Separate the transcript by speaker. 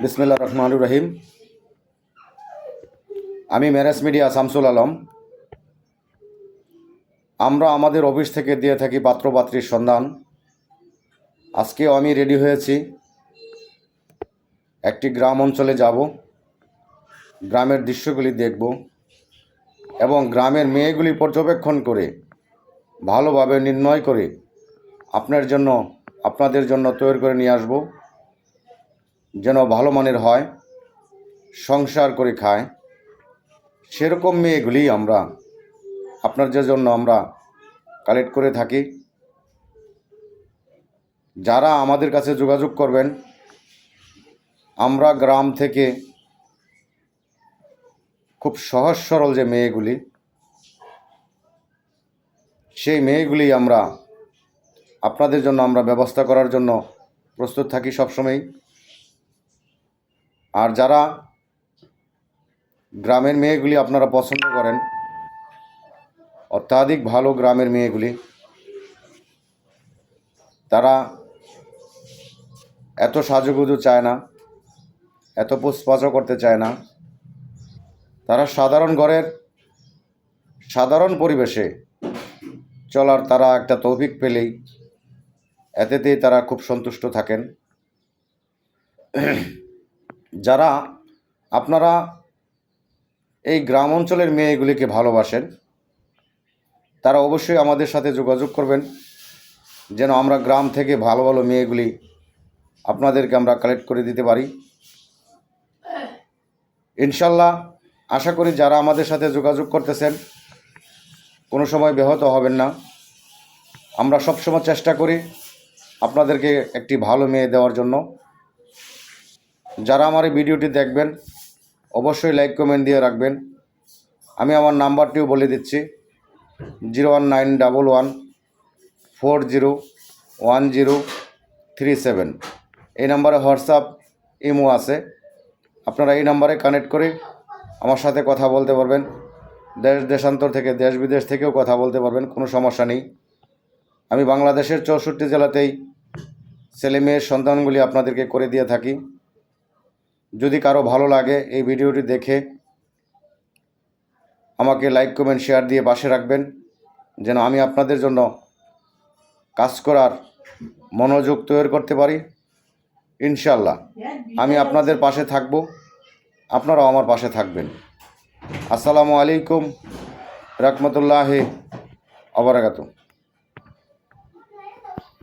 Speaker 1: বিসমিল্লা রহমানুর রহিম। আমি marriage media Shamsul Alam. আমরা আমাদের অফিস থেকে দিয়ে থাকি পাত্রপাত্রীর সন্ধান। আজকে আমি রেডি হয়েছি। একটি গ্রাম অঞ্চলে যাব। গ্রামের দৃশ্যগুলি দেখব। এবং গ্রামের মেয়েগুলি পর্যবেক্ষণ করে, ভালোভাবে নির্ণয় করে আপনার জন্য, আপনাদের জন্য তৈরি করে নিয়ে আসব। যেন ভালো মানের হয়, সংসার করে খায়। সেরকম মেয়েগুলি আমরা আপনার যে জন্য আমরা কালেক্ট করে থাকি। যারা আমাদের কাছে যোগাযোগ করবেন, আমরা গ্রাম থেকে খুব সহজ সরল যে মেয়েগুলি, সেই মেয়েগুলি আমরা আপনাদের জন্য আমরা ব্যবস্থা করার জন্য প্রস্তুত থাকি সবসময় আর যারা গ্রামের মেয়েগুলি আপনারা পছন্দ করেন, অত্যাধিক ভালো গ্রামের মেয়েগুলি, তারা এত সাজুগুজু চায় না, এত পুষ্পাচও করতে চায় না। তারা সাধারণ ঘরের সাধারণ পরিবেশে চলার তারা একটা তৌফিক পেলেই এতেতেই তারা খুব সন্তুষ্ট থাকেন। যারা আপনারা এই গ্রাম অঞ্চলের মেয়েগুলিকে ভালোবাসেন, তারা অবশ্যই আমাদের সাথে যোগাযোগ করবেন, যেন আমরা গ্রাম থেকে ভালো ভালো মেয়েগুলি আপনাদেরকে আমরা কালেক্ট করে দিতে পারি। ইনশাল্লাহ আশা করি যারা আমাদের সাথে যোগাযোগ করতেছেন, কোনো সময় ব্যাহত হবেন না। আমরা সবসময় চেষ্টা করি আপনাদেরকে একটি ভালো মেয়ে দেওয়ার জন্য। যারা আমার এই ভিডিওটি দেখবেন, অবশ্যই লাইক কমেন্ট দিয়ে রাখবেন। আমি আমার নাম্বারটিও বলে দিচ্ছি zero one nine double one four zero one zero three seven এই নাম্বারে হোয়াটসঅ্যাপ, ইমো আছে। আপনারা এই নাম্বারে কানেক্ট করে আমার সাথে কথা বলতে পারবেন। দেশ, দেশান্তর থেকে, দেশ বিদেশ থেকেও কথা বলতে পারবেন, কোনো সমস্যা নেই। আমি বাংলাদেশের চৌষট্টি জেলাতেই ছেলে মেয়ের সন্তানগুলি আপনাদেরকে করে দিয়ে থাকি। যদি কারও ভালো লাগে এই ভিডিওটি দেখে, আমাকে লাইক কমেন্ট শেয়ার দিয়ে পাশে রাখবেন, যেন আমি আপনাদের জন্য কাজ করার মনোযোগ তৈরি করতে পারি। ইনশাল্লাহ আমি আপনাদের পাশে থাকব, আপনারাও আমার পাশে থাকবেন। আসসালামু আলাইকুম, রহমতুল্লাহ আবরাকাতু